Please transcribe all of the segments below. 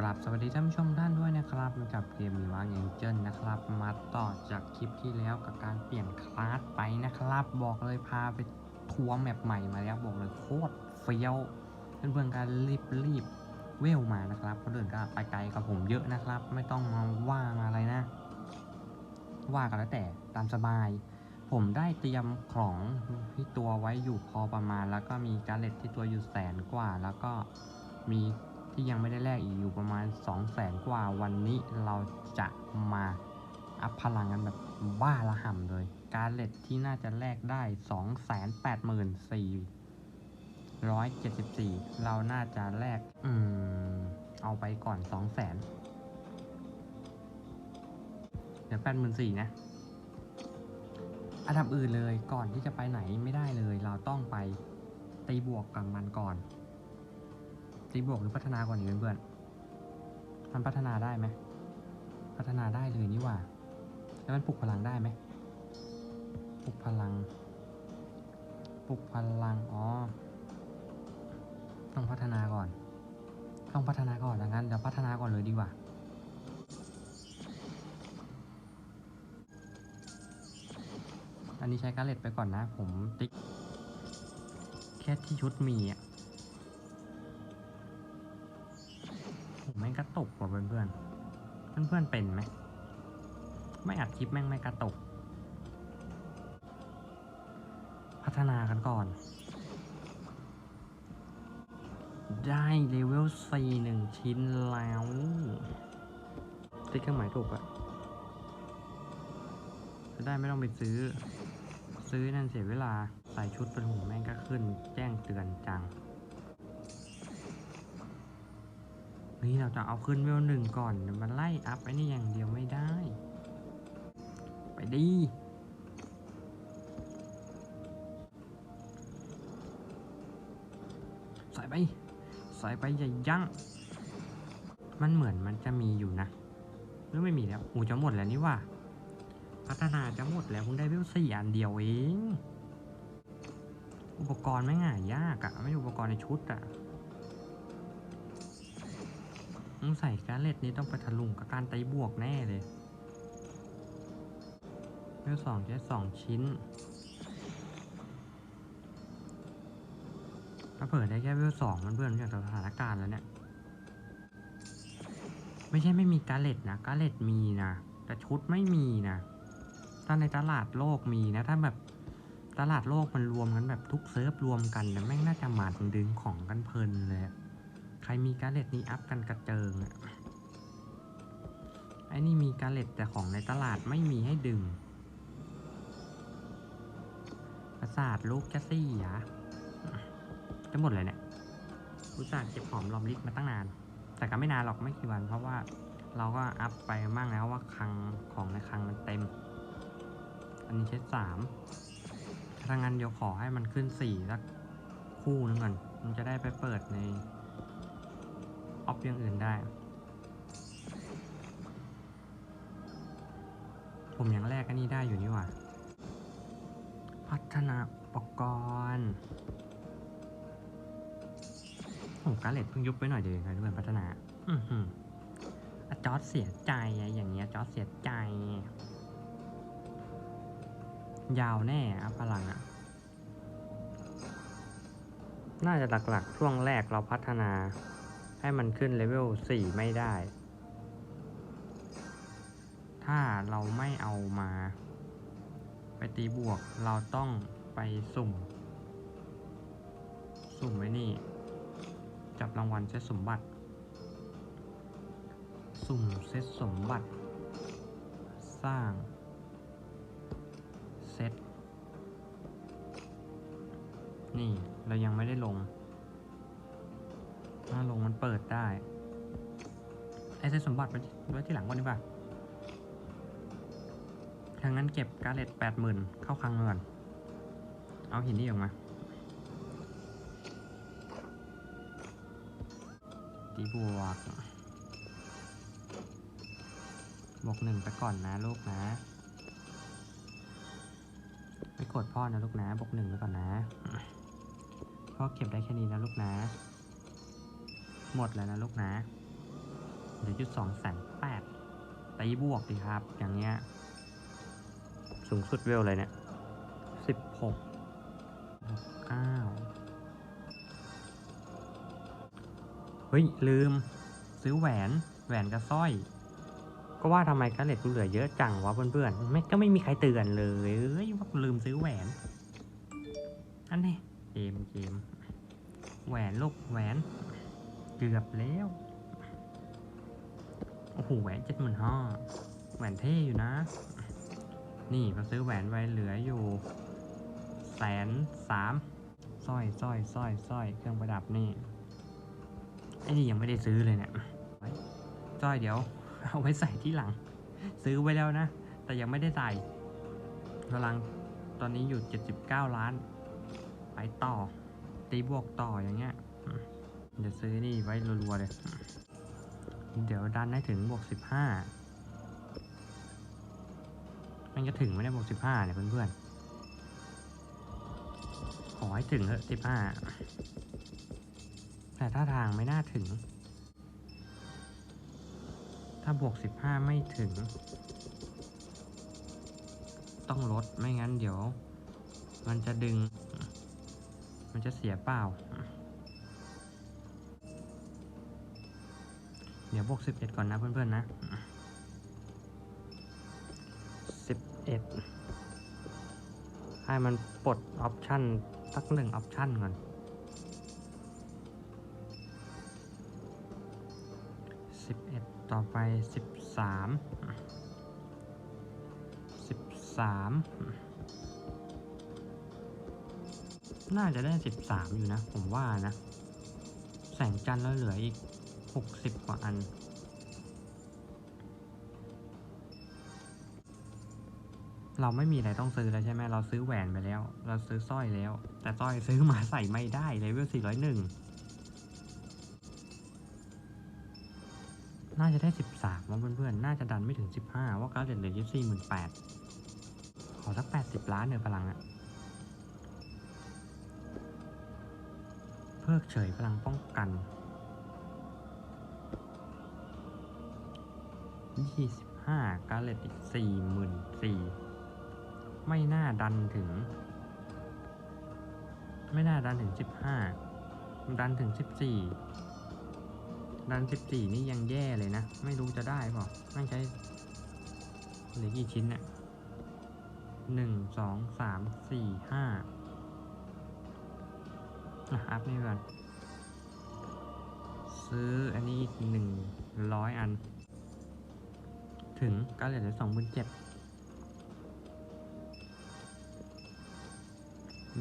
กลับสวัสดีท่านผู้ชมท่านด้วยนะครับกับเกมมีวางเองเจนนะครับ มาต่อจากคลิปที่แล้วกับการเปลี่ยนคลาสไปนะครับ บอกเลยพาไปทัวร์แมปใหม่มาแล้วบอกเลยโคตรเฟี้ยวเพื่อนๆการรีบรีบเวลมานะครับคนอื่นก็ไปไกลกับผมเยอะนะครับ ไม่ต้องมาว่ามาอะไรนะ ว่ากันแล้วแต่ตามสบาย ผมได้เตรียมของที่ตัวไว้อยู่พอประมาณ แล้วก็มีการเล็ตที่ตัวอยู่แสนกว่าแล้วก็มี ที่ยังไม่ได้แลกอีกอยู่ประมาณ 2 0 0แสนกว่าวันนี้เราจะมาอัพพลังกันแบบบ้าระห่ำเลย การเล็ตที่น่าจะแลกได้ 2 8 4 174 เราน่าจะแลกอืมเอาไปก่อน 2 0 0แสนเดี๋ยว84,000นะ อันดับอื่นเลยก่อนที่จะไปไหนไม่ได้เลย เราต้องไปตีบวกกับมันก่อน ตีบวกหรือพัฒนาก่อนดีเพื่อนๆมันพัฒนาได้ไหม พัฒนาได้เลยนี่หว่า แล้วมันปลุกพลังได้ไหมปลุกพลัง ปลุกพลัง อ๋อ ต้องพัฒนาก่อน ต้องพัฒนาก่อนดังนั้นเดี๋ยวพัฒนาก่อนเลยดีกว่าอันนี้ใช้การเล็ตไปก่อนนะ ผมติ๊ก แค่ที่ชุดมีอะ มไม่งกระตุกว่ะเพื่อนเพื่อนเพื่อนเพื่อนเป็นไหมไม่อัดคลิปแม่งไม่กระตุก พัฒนากันก่อน ได้เลเวล4หนึ่งชิ้นแล้วติ๊กเครื่องหมายถูกอะจะได้ไม่ต้องไปซื้อ ซื้อนั่นเสียเวลา ใส่ชุดเป็นหูแม่งก็ขึ้น แจ้งเตือนจัง นี่เราจะเอาขึ้นเวลหนึ่งก่อนเดี๋ยวมันไล่อัพไอ้นี่อย่างเดียวไม่ได้ ไปดีใส่ไปใส่ไปอย่ายั้งมันเหมือนมันจะมีอยู่นะหรือไม่มีแล้วอูจะหมดแล้วนี่ว่า พัฒนาจะหมดแล้วเพิ่งได้เวลสี่อันเดียวเอง อุปกรณ์ไม่ง่ายยากอะไม่อุปกรณ์ในชุดอะ ต้องใส่การเล็ดนี้ต้องไปทะลุงกับการไตบวกแน่เลยเวลสองแค่สองชิ้น ถ้าเปิดได้แค่เวลสองมันเพื่อนจากสถานการณ์แล้วเนี่ย ไม่ใช่ไม่มีการเล็ดนะการเล็ดมีนะ แต่ชุดไม่มีนะ ถ้าในตลาดโลกมีนะ ถ้าแบบตลาดโลกมันรวมกันแบบทุกเซิร์ฟรวมกันเนี่ยแม่งน่าจะหมาถึงดึงของกันเพลินเลย ใครมีการเล็ตนี้อัพกันกระเจิงอะไอ้นี่มีการเล็ตแต่ของในตลาดไม่มีให้ดึง ประสาทลูกจะซี่หรอจะหมดเลยเนี่ยอุตส่าห์เก็บหอมรอมริบมาตั้งนาน แต่ก็ไม่นานหรอกไม่กี่วัน เพราะว่าเราก็อัพไปมากแล้วว่าคลังของในคลังมันเต็ม อันนี้ใช้สามถ้างั้นเดี๋ยวขอให้มันขึ้นสี่สักคู่นึงก่อน มันจะได้ไปเปิดใน ออฟอย่างอื่นได้ ผมอยังแรกอันนี้ได้อยู่นี่หว่า พัฒนาอุปกรณ์โอ้การเล็ตเพิ่งยุบไปหน่อยเดียวเองครับทุกคนพัฒนา อือหืออจอร์ดเสียใจอะอย่างเงี้ยจอร์ดเสียใจ ยาวแน่อะพลังอะน่าจะหลักๆ ช่วงแรกเราพัฒนา ให้มันขึ้นเลเวล4ไม่ได้ ถ้าเราไม่เอามา ไปตีบวกเราต้องไปสุ่ม สุ่มไว้นี่ จับรางวัลเซตสมบัติ สุ่มเซตสมบัติ สร้างเซตนี่ เรายังไม่ได้ลง เปิดได้ ไอเซสมบัติไว้ที่ไว้ที่หลังก่อนดีกว่าทางนั้นเก็บการ์เล็ตแปดหมื่นเข้าคลังก่อนเอาหินนี่ออกมาตีบวกบวกหนึ่งไปก่อนนะลูกนะไม่กดพ่อนะลูกนะบวกหนึ่งไปก่อนนะพ่อเก็บได้แค่นี้นะลูกนะ หมดแล้วนะลูกนะดี๋ยวจุดสองแสนแปดตีบวกดีครับ อย่างเงี้ย สูงสุดเวลเลยเนี่ยสิบหกเก้าเฮ้ย ลืม ซื้อแหวนแหวนกับสร้อย ก็ว่าทำไมกาเลตกูเหลือเยอะจังวะเพื่อนๆไม่ก็ไม่มีใครเตือนเลยเอ้ยว่าลืมซื้อแหวน อันนี้เกมเกมแหวนลูกแหวน เกือบแล้ว โอ้โห แหวนเจ็ดหมื่นห้าแหวนเท่อยู่นะ นี่ก็ซื้อแหวนไว้เหลืออยู่แสนสามสร้อยสร้อยสร้อยสร้อยเครื่องประดับนี่ ไอ้นี่ยังไม่ได้ซื้อเลยเนี่ยสร้อยเดี๋ยว เอาไว้ใส่ที่หลัง ซื้อไว้แล้วนะ แต่ยังไม่ได้ใส่กำลังตอนนี้อยู่ 79 ล้าน ไปต่อ ตีบวกต่ออย่างเงี้ย เดี๋ยวซื้อนี่ไว้รัวๆเลย เดี๋ยวดันให้ถึงบวก15มันจะถึงไหมเนี่ยบวก15เนี่ยเพื่อนๆ ขอให้ถึงเถอะ15แต่ถ้าทางไม่น่าถึง ถ้าบวก15ไม่ถึง ต้องลดไม่งั้นเดี๋ยว มันจะดึง มันจะเสียเปล่า เดี๋ยวบวก11ก่อนนะเพื่อนๆนะ11ให้มันปลดออปชันสักหนึ่งออปชันก่อน11ต่อไป13 13น่าจะได้13อยู่นะ ผมว่านะ แสงจันทร์แล้วเหลืออีก 60 กว่าอัน เราไม่มีอะไรต้องซื้อแล้วใช่ไหมเราซื้อแหวนไปแล้ว เราซื้อสร้อยแล้ว แต่สร้อยซื้อมาใส่ไม่ได้เลเวล401 น่าจะได้ 13ว่าเพื่อนๆ น่าจะดันไม่ถึง 15 ว่าการเด่นเหลือยี่สี่หมื่นแปดขอสัก 80 ล้านเนอพลังอะเพิกเฉยพลังป้องกัน 25กาเลตอีก44,000ไม่น่าดันถึง ไม่น่าดันถึง15ดันถึง14ดัน14นี่ยังแย่เลยนะ ไม่รู้จะได้เปล่าไม่ใช้เหลือกี่ชิ้นเนี่ยหนึ่งสองสามสี่ห้าอะอัพนี่ก่อนซื้ออันนี้อีกหนึ่งร้อยอัน ถึงก็เหลือสองหมื่นเจ็ด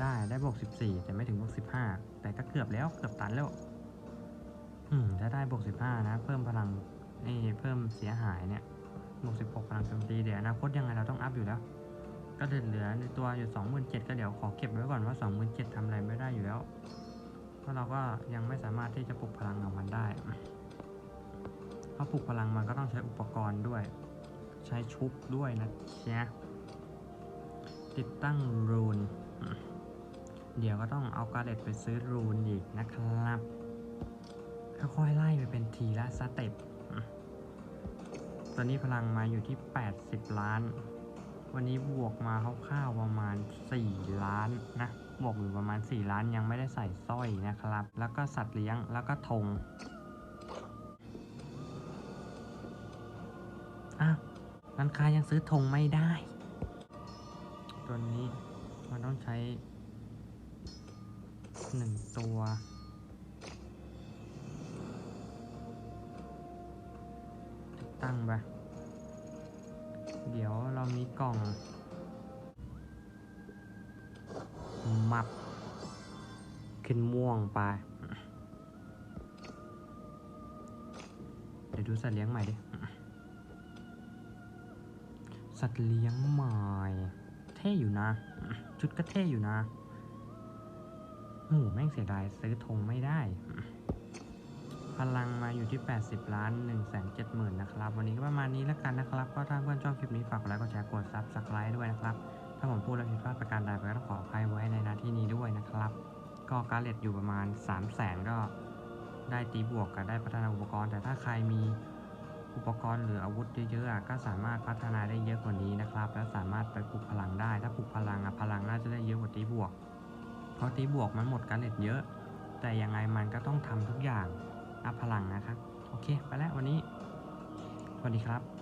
ได้ได้บวกสิบสี่แต่ไม่ถึงบวกสิบห้าแต่ก็เกือบแล้วเกือบตันแล้ว อืมถ้าได้บวกสิบห้านะ เพิ่มพลังนี่เพิ่มเสียหายเนี่ยบวกสิบหกพลังโจมตีเดี๋ยวอนาคตยังไงเราต้องอัพอยู่แล้ว ก็เหลือในตัวอยู่สองหมื่นเจ็ดก็เดี๋ยวขอเก็บไว้ก่อนว่าสองหมื่นเจ็ดทำอะไรไม่ได้อยู่แล้วเพราะเราก็ยังไม่สามารถที่จะปลุกพลังของมันได้เพราะปลุกพลังมันก็ต้องใช้อุปกรณ์ด้วย ใช้ชุบด้วยนะเชียติดตั้งรูน เดี๋ยวก็ต้องเอาการ์เล็ตไปซื้อรูนอีกนะครับ ค่อยๆไล่ไปเป็นทีละสเต็ปตอนนี้พลังมาอยู่ที่ 80 ล้าน วันนี้บวกมาคร่าวๆประมาณ 4 ล้านนะบวกอยู่ประมาณ 4 ล้านยังไม่ได้ใส่สร้อยนะครับ แล้วก็สัตว์เลี้ยงแล้วก็ธงอ้าว ร้านค้ายังซื้อธงไม่ได้ ตัวนี้มันต้องใช้หนึ่งตัวตั้งไปเดี๋ยวเรามีกล่อง มับ ขึ้นม่วงไป เดี๋ยวดูสัตว์เลี้ยงใหม่ดิ สัตว์เลี้ยงใหม่เท่อยู่นะ ชุดก็เท่อยู่นะโอ้โหแม่งเสียดายซื้อธงไม่ได้ พลังมาอยู่ที่ 80 ล้าน1 7 0 0 0 0 นะครับ วันนี้ก็ประมาณนี้แล้วกันนะครับ ก็ถ้าเพื่อนชอบคลิปนี้ฝากกดไลค์ กดแชร์ กดซับสไครต์ด้วยนะครับ ถ้าผมพูดแล้วผิดพลาดประการใดก็ต้องขออภัยไว้ในนาที่นี้ด้วยนะครับ ก็การเลตอยู่ประมาณ 3 0 0 0 0 0 ก็ได้ตีบวกกับได้พัฒนาอุปกรณ์ แต่ถ้าใครมี อุปกรณ์หรืออาวุธเยอะๆก็สามารถพัฒนาได้เยอะกว่านี้นะครับ และสามารถไปปลุกพลังได้ ถ้าปลุกพลังอะพลังน่าจะได้เยอะกว่าตีบวก เพราะตีบวกมันหมดการเล็ดเยอะ แต่ยังไงมันก็ต้องทำทุกอย่างอัพพลังนะครับ โอเค ไปแล้ววันนี้ สวัสดีครับ